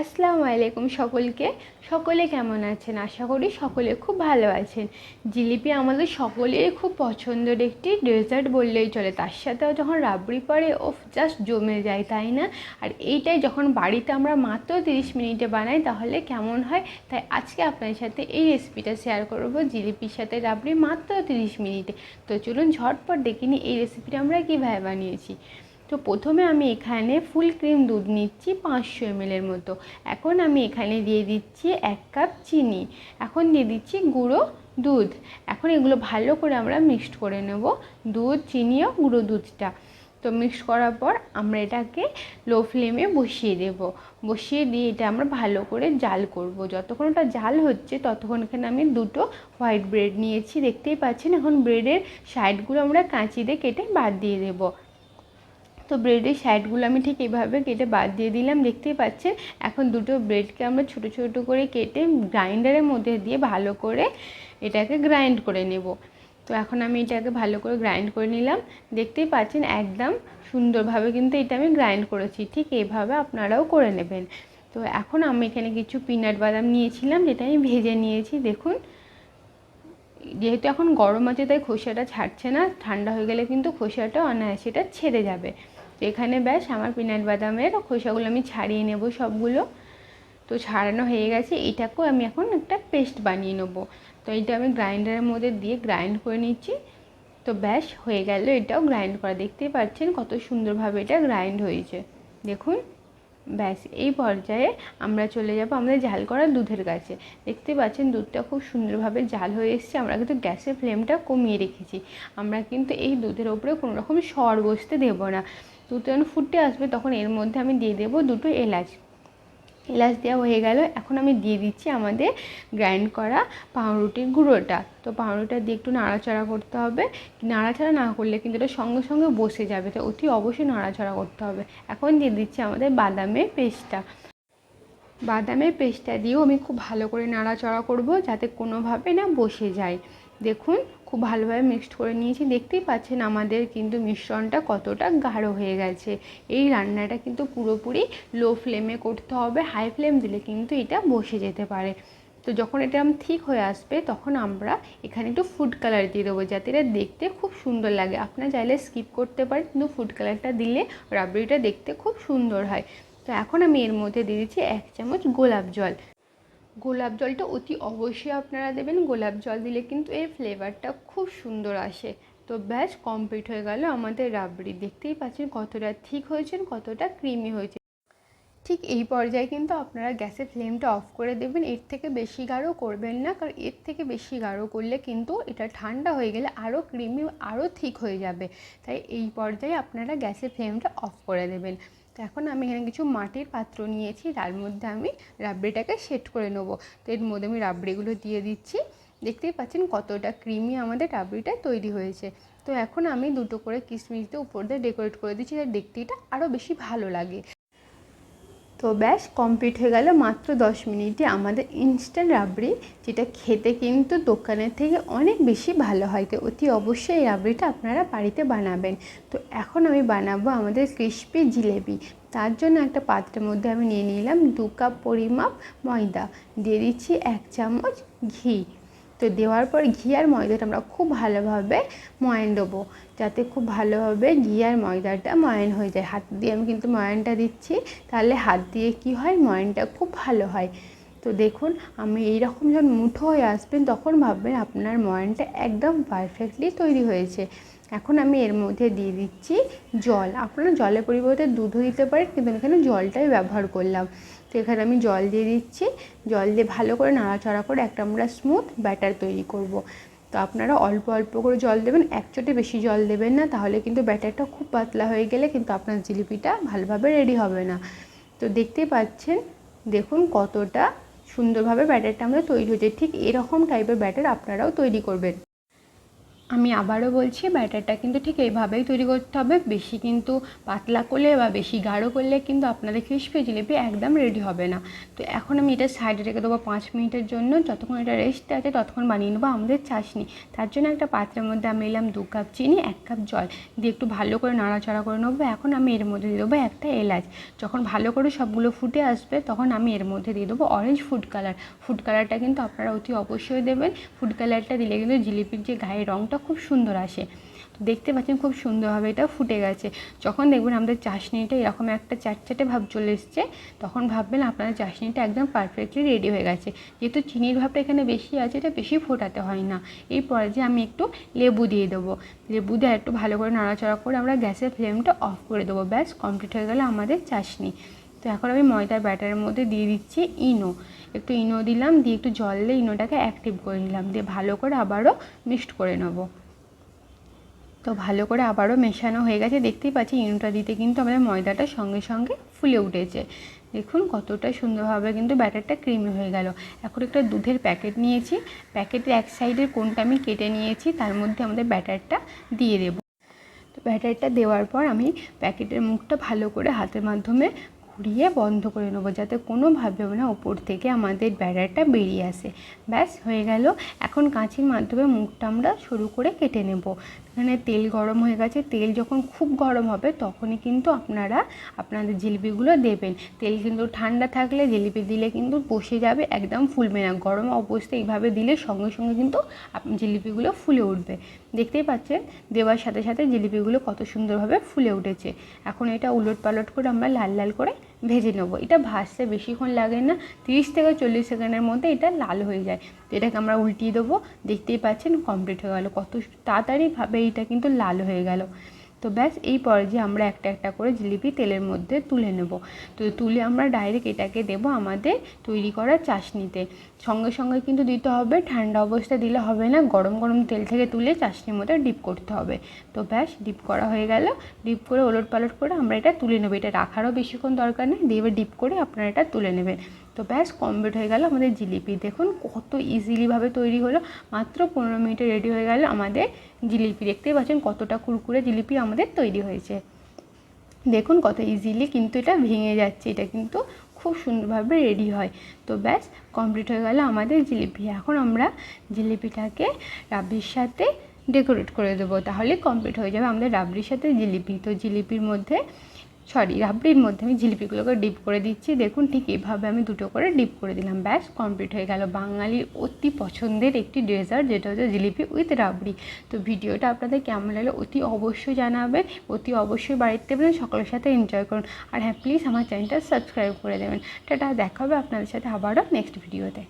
আসসালামু আলাইকুম সকলকে। সকলে কেমন আছেন? আশা করি সকলে খুব ভালো আছেন। জিলিপি আমাদের সকলেরই খুব পছন্দের একটি ডেজার্ট বললেই চলে। তার সাথেও যখন রাবড়ি পড়ে ও জাস্ট জমে যায়, তাই না? আর এইটাই যখন বাড়িতে আমরা মাত্র তিরিশ মিনিটে বানাই, তাহলে কেমন হয়? তাই আজকে আপনার সাথে এই রেসিপিটা শেয়ার করব জিলিপির সাথে রাবড়ি মাত্র তিরিশ মিনিটে। তো চলুন ঝটপট দেখে নিই এই রেসিপিটা আমরা কীভাবে বানিয়েছি। তো প্রথমে আমি এখানে ফুল ক্রিম দুধ নিচ্ছি পাঁচশো এমএলের মতো। এখন আমি এখানে দিয়ে দিচ্ছি এক কাপ চিনি। এখন দিয়ে দিচ্ছি গুঁড়ো দুধ। এখন এগুলো ভালো করে আমরা মিক্সড করে নেব দুধ, চিনি ও গুঁড়ো দুধটা। তো মিক্স করার পর আমরা এটাকে লো ফ্লেমে বসিয়ে দেব। বসিয়ে দিয়ে এটা আমরা ভালো করে জাল করব। যতক্ষণ ওটা জাল হচ্ছে ততক্ষণ এখানে আমি দুটো হোয়াইট ব্রেড নিয়েছি। দেখতেই পাচ্ছেন, এখন ব্রেডের সাইডগুলো আমরা কাঁচি দিয়ে কেটে বাদ দিয়ে দেবো। তো ব্রেডের সাইডগুলো আমি ঠিক এভাবে কেটে বাদ দিয়ে দিলাম, দেখতেই পাচ্ছেন? এখন দুটো ব্রেডকে আমরা ছোট ছোট করে কেটে গ্রাইন্ডারের মধ্যে দিয়ে ভালো করে এটাকে গ্রাইন্ড করে নেব। তো এখন আমি এটাকে ভালো করে গ্রাইন্ড করে নিলাম। দেখতেই পাচ্ছেন, একদম সুন্দরভাবে কিন্তু এটা আমি গ্রাইন্ড করেছি। ঠিক এইভাবে আপনারাও করে নেবেন। তো এখন আমি এখানে কিছু পিনাট বাদাম নিয়েছিলাম, যেটা আমি ভেজে নিয়েছি। দেখুন, যেহেতু এখন গরম আছে, তাই খোসাটা ছাড়ছে না। ঠান্ডা হয়ে গেলে কিন্তু খোসাটা অনায়াসে এটা ছেড়ে যাবে। তো এখানে ব্যাস আমার পিনাট বাদামের খোসাগুলো আমি ছাড়িয়ে নেব সবগুলো। তো ছাড়ানো হয়ে গেছে, এটাকেও আমি এখন একটা পেস্ট বানিয়ে নেব। তো এটা আমি গ্রাইন্ডারের মধ্যে দিয়ে গ্রাইন্ড করে নিচ্ছি। তো ব্যাস হয়ে গেল এটাও গ্রাইন্ড করা। দেখতেই পাচ্ছেন কত সুন্দরভাবে এটা গ্রাইন্ড হয়েছে। দেখুন, ব্যাস এই পর্যায়ে আমরা চলে যাব আমাদের জাল করা দুধের কাছে। দেখতে পাচ্ছেন দুধটা খুব সুন্দরভাবে জাল হয়ে এসছে। আমরা কিন্তু গ্যাসের ফ্লেমটা কমিয়ে রেখেছি। আমরা কিন্তু এই দুধের ওপরে কোনো রকম সর বসতে দেবো না। দুধ যখন ফুটে আসবে, তখন এর মধ্যে আমি দিয়ে দেবো দুটো এলাচ। এলাচ দেওয়া হয়ে গেল, এখন আমি দিয়ে দিচ্ছি আমাদের গ্রাইন্ড করা পাউরুটির গুঁড়োটা। তো পাউরুটিটা দিয়ে একটু নাড়াচাড়া করতে হবে। নাড়াচাড়া না করলে কিন্তু এটা সঙ্গে সঙ্গে বসে যাবে, তো অতি অবশ্যই নাড়াচাড়া করতে হবে। এখন দিয়ে দিচ্ছি আমাদের বাদামের পেস্টটা। বাদামের পেস্টটা দিয়েও আমি খুব ভালো করে নাড়াচাড়া করব, যাতে কোনোভাবে না বসে যায়। দেখুন খুব ভালোভাবে মিক্সড করে নিয়েছি। দেখতেই পাচ্ছেন আমাদের কিন্তু মিশ্রণটা কতটা গাঢ় হয়ে গেছে। এই রান্নাটা কিন্তু পুরোপুরি লো ফ্লেমে করতে হবে। হাই ফ্লেম দিলে কিন্তু এটা বসে যেতে পারে। তো যখন এটা ঠিক হয়ে আসবে, তখন আমরা এখানে একটু ফুড কালার দিয়ে দেবো যাতে এটা দেখতে খুব সুন্দর লাগে। আপনার চাইলে স্কিপ করতে পারেন, কিন্তু ফুড কালারটা দিলে রাবড়িটা দেখতে খুব সুন্দর হয়। তো এখন আমি এর মধ্যে দিয়ে দিচ্ছি এক চামচ গোলাপ জল। গোলাপ জলটা অতি অবশ্যই আপনারা দেবেন। গোলাপ জল দিলে কিন্তু এর ফ্লেভারটা খুব সুন্দর আসে। তো ব্যাস কমপ্লিট হয়ে গেল আমাদের রাবড়ি। দেখতেই পাচ্ছেন কতটা ঠিক হয়েছেন, কতটা ক্রিমি হয়েছে। ঠিক এই পর্যায়ে কিন্তু আপনারা গ্যাসের ফ্লেমটা অফ করে দেবেন। এর থেকে বেশি গাঢ় করবেন না, কারণ এর থেকে বেশি গাঢ় করলে কিন্তু এটা ঠান্ডা হয়ে গেলে আরও ক্রিমি আরও ঠিক হয়ে যাবে। তাই এই পর্যায়ে আপনারা গ্যাসের ফ্লেমটা অফ করে দেবেন। তো এখন আমি এখানে কিছু মাটির পাত্র নিয়েছি, তার মধ্যে আমি রাবড়িটাকে সেট করে নেব। তো এর মধ্যে আমি রাবড়িগুলো দিয়ে দিচ্ছি। দেখতেই পাচ্ছেন কতটা ক্রিমি আমাদের রাবড়িটা তৈরি হয়েছে। তো এখন আমি দুটো করে কিশমিশ দিয়ে উপর দিয়ে ডেকোরেট করে দিচ্ছি, যাতে দেখতে এটা আরও বেশি ভালো লাগে। তো ব্যাস কমপ্লিট হয়ে গেল মাত্র দশ মিনিটে আমাদের ইনস্ট্যান্ট রাবড়ি, যেটা খেতে কিন্তু দোকানের থেকে অনেক বেশি ভালো হয়। তো অতি অবশ্যই এই রাবড়িটা আপনারা বাড়িতে বানাবেন। তো এখন আমি বানাবো আমাদের ক্রিসপি জিলেবি তার জন্য একটা পাত্রের মধ্যে আমি নিয়ে নিলাম দু কাপ পরিমাপ ময়দা। দিয়ে দিচ্ছি এক চামচ ঘি। তো দেওয়ার পর ঘি আর ময়দাটা আমরা খুব ভালোভাবে ময়ান দেবো, যাতে খুব ভালোভাবে ঘি আর ময়দাটা ময়ান হয়ে যায়। হাত দিয়ে আমি কিন্তু ময়ানটা দিচ্ছি, তাহলে হাত দিয়ে কি হয়? ময়ানটা খুব ভালো হয়। তো দেখুন, আমি এই রকম যখন মুঠো হয়ে আসবেন, তখন ভাববেন আপনার ময়ানটা একদম পারফেক্টলি তৈরি হয়েছে। এখন আমি এর মধ্যে দিয়ে দিচ্ছি জল। আপনারা জলের পরিবর্তে দুধও দিতে পারেন, কিন্তু এখানে জলটাই ব্যবহার করলাম। তো এখানে আমি জল দিয়ে দিচ্ছি। জল দিয়ে ভালো করে নাড়াচাড়া করে একটা আমরা স্মুথ ব্যাটার তৈরি করব। তো আপনারা অল্প অল্প করে জল দেবেন একচোটে বেশি জল দেবেন না, তাহলে কিন্তু ব্যাটারটা খুব পাতলা হয়ে গেলে কিন্তু আপনার জিলিপিটা ভালোভাবে রেডি হবে না। তো দেখতেই পাচ্ছেন, দেখুন কতটা সুন্দরভাবে ব্যাটারটা আমরা তৈরি হয়েছে। ঠিক এরকম টাইপের ব্যাটার আপনারাও তৈরি করবেন। আমি আবারও বলছি, ব্যাটারটা কিন্তু ঠিক এইভাবেই তৈরি করতে হবে। বেশি কিন্তু পাতলা করলে বা বেশি গাঢ় করলে কিন্তু আপনাদের ক্রিসপি জিলিপি একদম রেডি হবে না। তো এখন আমি এটা সাইডে রেখে দেবো পাঁচ মিনিটের জন্য। যতক্ষণ এটা রেস্ট আছে, ততক্ষণ বানিয়ে নেব আমাদের চাশনি। তার জন্য একটা পাত্রের মধ্যে আমি এলাম দু কাপ চিনি, এক কাপ জল। দিয়ে একটু ভালো করে নাড়াচাড়া করে নেব। এখন আমি এর মধ্যে দিয়ে দেবো একটা এলাচ। যখন ভালো করে সবগুলো ফুটে আসবে, তখন আমি এর মধ্যে দিয়ে দেবো অরেঞ্জ ফুড কালার ফুড কালারটা কিন্তু আপনারা অতি অবশ্যই দেবেন। ফুড কালারটা দিলে কিন্তু জিলিপির যে গায়ে রঙটা খুব সুন্দর আসে। তো দেখতে পাচ্ছেন খুব সুন্দরভাবে এটা ফুটে গেছে। যখন দেখবেন আমাদের চাশনিটা এরকম একটা চাটচাটে ভাব চলে এসছে, তখন ভাববেন আপনাদের চাশনিটা একদম পারফেক্টলি রেডি হয়ে গেছে। যেহেতু চিনির ভাবটা এখানে বেশি আছে, এটা বেশি ফোটাতে হয় না। এই পর্যায়ে আমি একটু লেবু দিয়ে দেবো। লেবু দিয়ে একটু ভালো করে নাড়াচাড়া করে আমরা গ্যাসের ফ্লেমটা অফ করে দেবো। ব্যাস কমপ্লিট হয়ে গেলে আমাদের চাশনি। তো এখন আমি ময়দার ব্যাটারের মধ্যে দিয়ে দিচ্ছি ইনো। একটু ইনো দিলাম, দিয়ে একটু জল দিয়ে ইনোটাকে অ্যাক্টিভ করে নিলাম। দিয়ে ভালো করে আবারও মিক্সড করে নেব। তো ভালো করে আবারও মেশানো হয়ে গেছে। দেখতেই পাচ্ছি ইনোটা দিতে কিন্তু আমাদের ময়দাটা সঙ্গে সঙ্গে ফুলে উঠেছে। দেখুন কতটা সুন্দরভাবে কিন্তু ব্যাটারটা ক্রিমি হয়ে গেল। এখন একটা দুধের প্যাকেট নিয়েছি। প্যাকেটের এক সাইডের কোনটা আমি কেটে নিয়েছি, তার মধ্যে আমাদের ব্যাটারটা দিয়ে দেবো। তো ব্যাটারটা দেওয়ার পর আমি প্যাকেটের মুখটা ভালো করে হাতের মাধ্যমে ঘুরিয়ে বন্ধ করে নেব, যাতে কোনোভাবেও না ওপর থেকে আমাদের ব্যাটারটা বেরিয়ে আসে। ব্যাস, হয়ে গেল। এখন কাঁচির মাধ্যমে মুখটা আমরা সরু করে কেটে নেব। এখানে তেল গরম হয়ে গেছে। তেল যখন খুব গরম হবে, তখনই কিন্তু আপনারা আপনাদের জিলিপিগুলো দেবেন। তেল কিন্তু ঠান্ডা থাকলে জিলিপি দিলে কিন্তু বসে যাবে একদম ফুলবে না। গরম অবস্থায় এইভাবে দিলে সঙ্গে সঙ্গে কিন্তু জিলিপিগুলো ফুলে উঠবে। দেখতেই পাচ্ছেন, দেওয়ার সাথে সাথে জিলিপিগুলো কত সুন্দরভাবে ফুলে উঠেছে। এখন এটা উলট পালট করে আমরা লাল লাল করে ভেজে নেব। এটা ভাজতে বেশিক্ষণ লাগে না, তিরিশ থেকে চল্লিশ সেকেন্ডের মধ্যে এটা লাল হয়ে যায়। তো এটাকে আমরা উল্টিয়ে দেবো, দেখতেই পাচ্ছেন কমপ্লিট হয়ে গেলো। কত তাড়াতাড়িভাবে এটা কিন্তু লাল হয়ে গেল। তো ব্যাস, এই পর্যায়ে আমরা একটা একটা করে জিলিপি তেলের মধ্যে তুলে নেব। তো তুলে আমরা ডাইরেক্ট এটাকে দেব আমাদের তৈরি করা চাশনিতে। সঙ্গে সঙ্গে কিন্তু দিতে হবে, ঠান্ডা অবস্থায় দিলে হবে না, গরম গরম তেল থেকে তুলে চাশনির মধ্যে ডিপ করতে হবে। তো ব্যাস ডিপ করা হয়ে গেল। ডিপ করে ওলট পালট করে আমরা এটা তুলে নেব। এটা রাখারও বেশিক্ষণ দরকার নেই, দিয়ে ডিপ করে আপনারা এটা তুলে নেবেন। তো ব্যাস কমপ্লিট হয়ে গেল আমাদের জিলিপি। দেখুন কত ইজিলিভাবে তৈরি হলো। মাত্র পনেরো মিনিটে রেডি হয়ে গেল আমাদের জিলিপি। দেখতেই পাচ্ছেন কতটা কুরকুরে জিলিপি আমাদের তৈরি হয়েছে। দেখুন কত ইজিলি কিন্তু এটা ভেঙে যাচ্ছে। এটা কিন্তু খুব সুন্দরভাবে রেডি হয়। তো ব্যাস কমপ্লিট হয়ে গেল আমাদের জিলিপি। এখন আমরা জিলিপিটাকে রাবড়ির সাথে ডেকোরেট করে দেবো। তাহলে কমপ্লিট হয়ে যাবে আমাদের রাবড়ির সাথে জিলিপি। তো জিলিপির মধ্যে সরি রাবড়ির মধ্যে আমি জিলিপিগুলোকে ডিপ করে দিচ্ছি। দেখুন, ঠিক এভাবে আমি দুটো করে ডিপ করে দিলাম। ব্যাস, কমপ্লিট হয়ে গেল বাঙালির অতি পছন্দের একটি ডেজার্ট, যেটা হচ্ছে জিলিপি উইথ রাবড়ি। তো ভিডিওটা আপনাদের কেমন লাগল অতি অবশ্যই জানাবেন, অতি অবশ্যই বাড়িতে দেবেন সকলের সাথে এনজয় করুন। আর হ্যাঁ প্লিজ আমার চ্যানেলটা সাবস্ক্রাইব করে দেবেন। টাটা, দেখা হবে আপনাদের সাথে আবারও নেক্সট ভিডিওতে